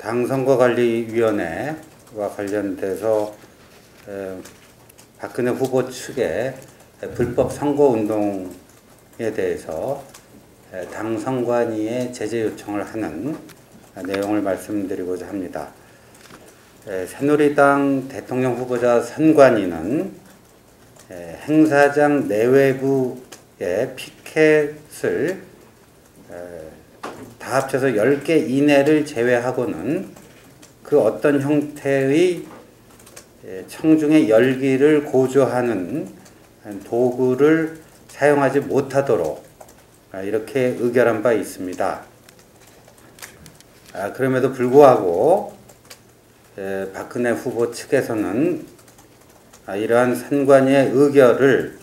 당선거관리위원회와 관련돼서 박근혜 후보 측의 불법 선거운동에 대해서 당선관위에 제재 요청을 하는 내용을 말씀드리고자 합니다. 새누리당 대통령 후보자 선관위는 행사장 내외부의 피켓을 다 합쳐서 10개 이내를 제외하고는 그 어떤 형태의 청중의 열기를 고조하는 도구를 사용하지 못하도록 이렇게 의결한 바 있습니다. 아, 그럼에도 불구하고 박근혜 후보 측에서는 아, 이러한 선관위의 의결을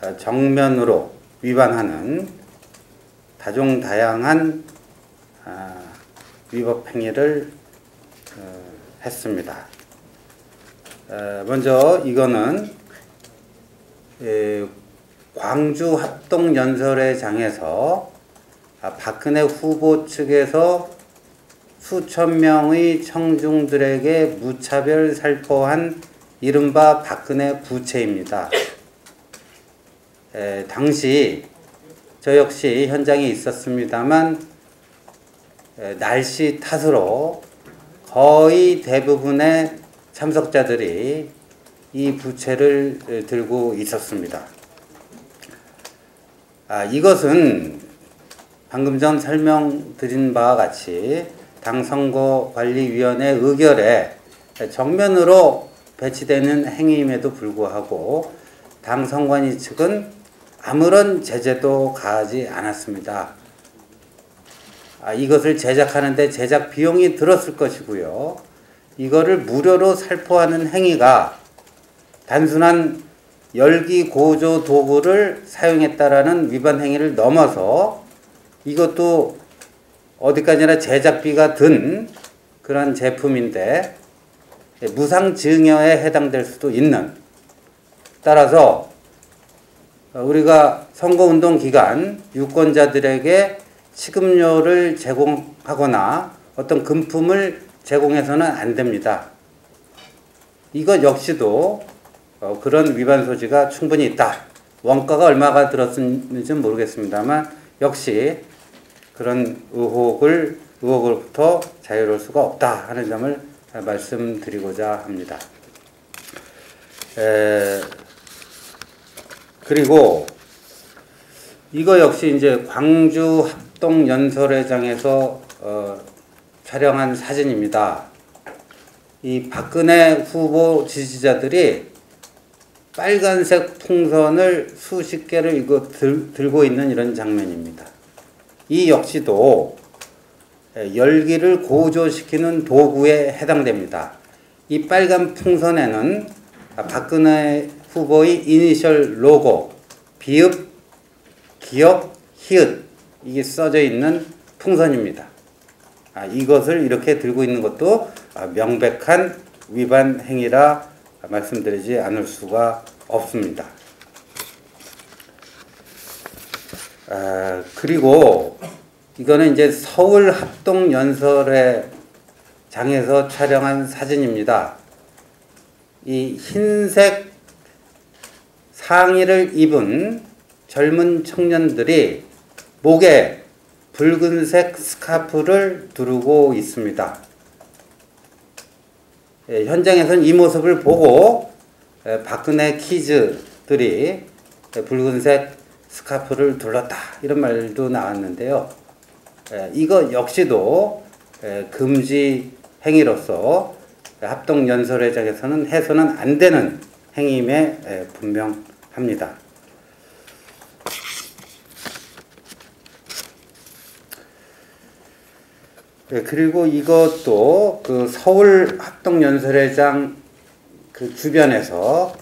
아, 정면으로 위반하는 다종다양한 위법 행위를 어, 했습니다. 먼저 이거는 광주 합동연설회장에서 박근혜 후보 측에서 수천 명의 청중들에게 무차별 살포한 이른바 박근혜 부채입니다. 에, 당시 저 역시 현장에 있었습니다만 에, 날씨 탓으로 거의 대부분의 참석자들이 이 부채를 들고 있었습니다. 아, 이것은 방금 전 설명드린 바와 같이 당선거관리위원회 의결에 정면으로 배치되는 행위임에도 불구하고 당선관위 측은 아무런 제재도 가하지 않았습니다. 아, 이것을 제작하는데 제작 비용이 들었을 것이고요. 이거를 무료로 살포하는 행위가 단순한 열기 고조 도구를 사용했다라는 위반 행위를 넘어서 이것도 어디까지나 제작비가 든 그런 제품인데 무상 증여에 해당될 수도 있는 따라서 우리가 선거운동 기간 유권자들에게 식음료를 제공하거나 어떤 금품을 제공해서는 안 됩니다. 이것 역시도 어, 그런 위반 소지가 충분히 있다. 원가가 얼마가 들었는지는 모르겠습니다만 역시 그런 의혹을 의혹으로부터 자유로울 수가 없다 하는 점을 말씀드리고자 합니다. 에, 그리고 이거 역시 이제 광주 합동 연설회장에서 어, 촬영한 사진입니다. 이 박근혜 후보 지지자들이 빨간색 풍선을 수십 개를 이거 들, 들고 있는 이런 장면입니다. 이 역시도 열기를 고조시키는 도구에 해당됩니다. 이 빨간 풍선에는 박근혜 후보의 이니셜 로고, 비읍, 기역, 히읗 이게 써져 있는 풍선입니다. 아, 이것을 이렇게 들고 있는 것도 명백한 위반 행위라 말씀드리지 않을 수가 없습니다. 아, 그리고 이거는 이제 서울 합동 연설회 장에서 촬영한 사진입니다. 이 흰색 상의를 입은 젊은 청년들이 목에 붉은색 스카프를 두르고 있습니다. 예, 현장에서는 이 모습을 보고 예, 박근혜 키즈들이 붉은색 스카프를 둘렀다 이런 말도 나왔는데요. 예, 이거 역시도 금지 행위로서 합동연설회장에서는 해서는 안 되는 행위임에 분명합니다. 네, 그리고 이것도 그 서울 합동연설회장 그 주변에서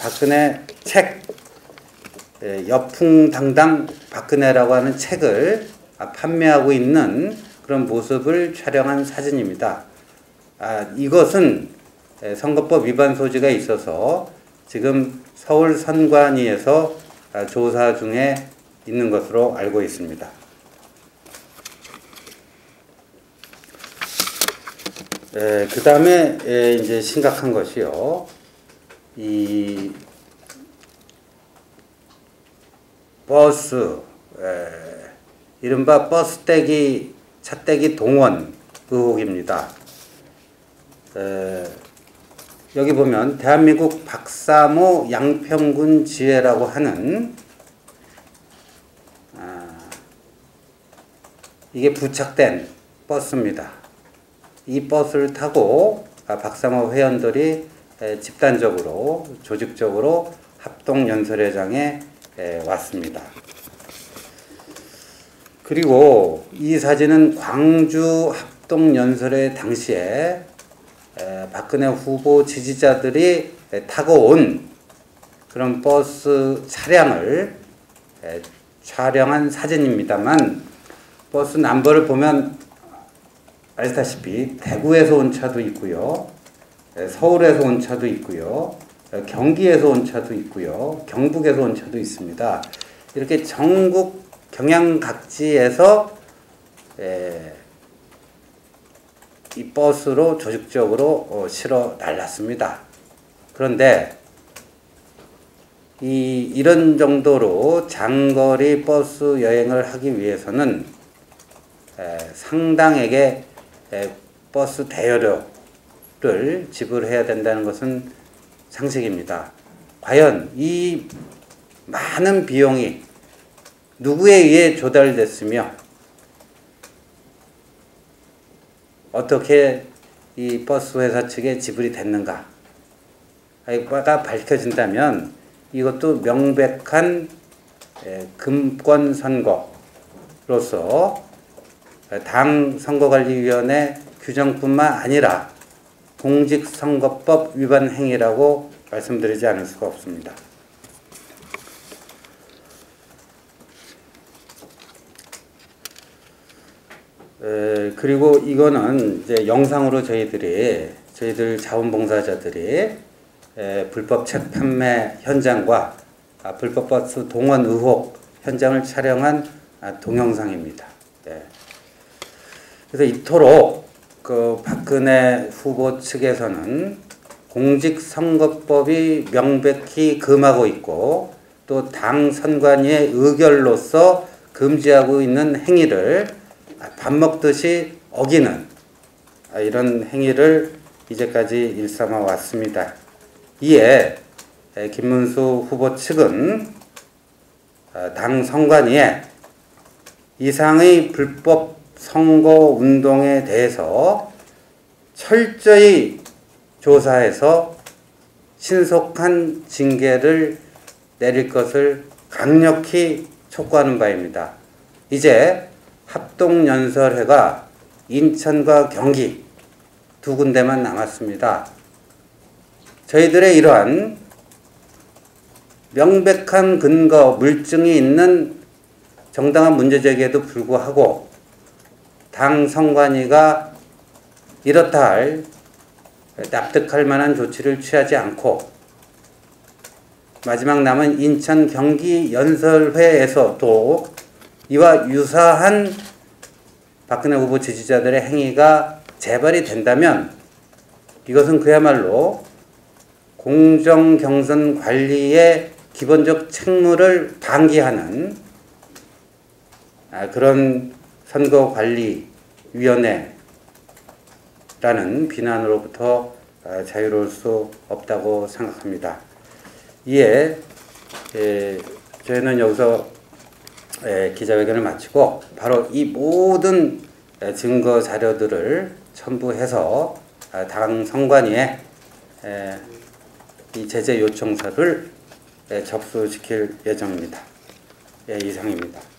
박근혜 책 여풍당당 박근혜라고 하는 책을 판매하고 있는 그런 모습을 촬영한 사진입니다. 아, 이것은 선거법 위반 소지가 있어서 지금 서울 선관위에서 아, 조사 중에 있는 것으로 알고 있습니다. 그 다음에 이제 심각한 것이요. 이 버스, 에, 이른바 버스 떼기, 차 떼기 동원 의혹입니다. 에, 여기 보면 대한민국 박사모 양평군 지회라고 하는 아, 이게 부착된 버스입니다. 이 버스를 타고 아, 박사모 회원들이 에, 집단적으로 조직적으로 합동 연설회장에 에, 왔습니다. 그리고 이 사진은 광주 합동 연설회 당시에 에, 박근혜 후보 지지자들이 에, 타고 온 그런 버스 차량을 에, 촬영한 사진입니다만 버스 넘버를 보면 알다시피 대구에서 온 차도 있고요, 에, 서울에서 온 차도 있고요, 에, 경기에서 온 차도 있고요, 경북에서 온 차도 있습니다. 이렇게 전국 경양 각지에서 에, 이 버스로 조직적으로 어, 실어 날랐습니다. 그런데 이 이런 정도로 장거리 버스 여행을 하기 위해서는 에, 버스 대여료를 지불해야 된다는 것은 상식입니다. 과연 이 많은 비용이 누구에 의해 조달됐으며 어떻게 이 버스 회사 측에 지불이 됐는가? 가 밝혀진다면 이것도 명백한 금권 선거로서 당 선거관리위원회 규정뿐만 아니라 공직선거법 위반 행위라고 말씀드리지 않을 수가 없습니다. 에, 그리고 이거는 이제 영상으로 저희들이 저희들 자원봉사자들이 에, 불법 책 판매 현장과 아, 불법 버스 동원 의혹 현장을 촬영한 아, 동영상입니다. 네. 그래서 이토록 그 박근혜 후보 측에서는 공직선거법이 명백히 금하고 있고 또 당 선관위의 의결로서 금지하고 있는 행위를 밥 먹듯이 어기는 이런 행위를 이제까지 일삼아 왔습니다. 이에 김문수 후보 측은 당 선관위에 이상의 불법 선거 운동에 대해서 철저히 조사해서 신속한 징계를 내릴 것을 강력히 촉구하는 바입니다. 이제 합동연설회가 인천과 경기 두 군데만 남았습니다. 저희들의 이러한 명백한 근거, 물증이 있는 정당한 문제제기에도 불구하고 당 선관위가 이렇다 할 납득할 만한 조치를 취하지 않고 마지막 남은 인천 경기 연설회에서도 이와 유사한 박근혜 후보 지지자들의 행위가 재발이 된다면 이것은 그야말로 공정 경선 관리의 기본적 책무를 방기하는 아, 그런 선거관리위원회라는 비난으로부터 아, 자유로울 수 없다고 생각합니다. 이에 저희는 여기서 기자회견을 마치고 바로 이 모든 증거 자료들을 첨부해서 아, 당 선관위에 이 제재 요청서를 접수시킬 예정입니다. 예, 이상입니다.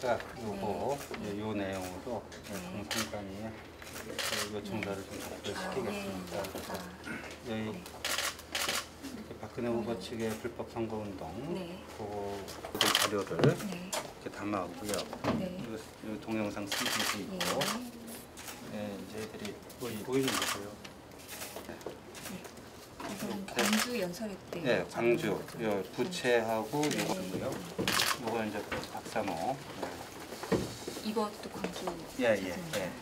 저희가 요거 네. 요 내용으로 네. 선관위에 요청서를 좀 접수시키겠습니다. 아, 네. 여기 박근혜 후보 측의 불법 선거 운동 네. 그 자료를 네. 이렇게 담아오고요. 네. 이, 이 동영상 CD도 있고, 네, 저희들이 보이, 보이는 거고요. 광주 연설회 때. 네, 광주 요 부채하고 네. 요거고요. 요거 이제 박사모. 네. 이것도 광주 예, 예. 예. 네.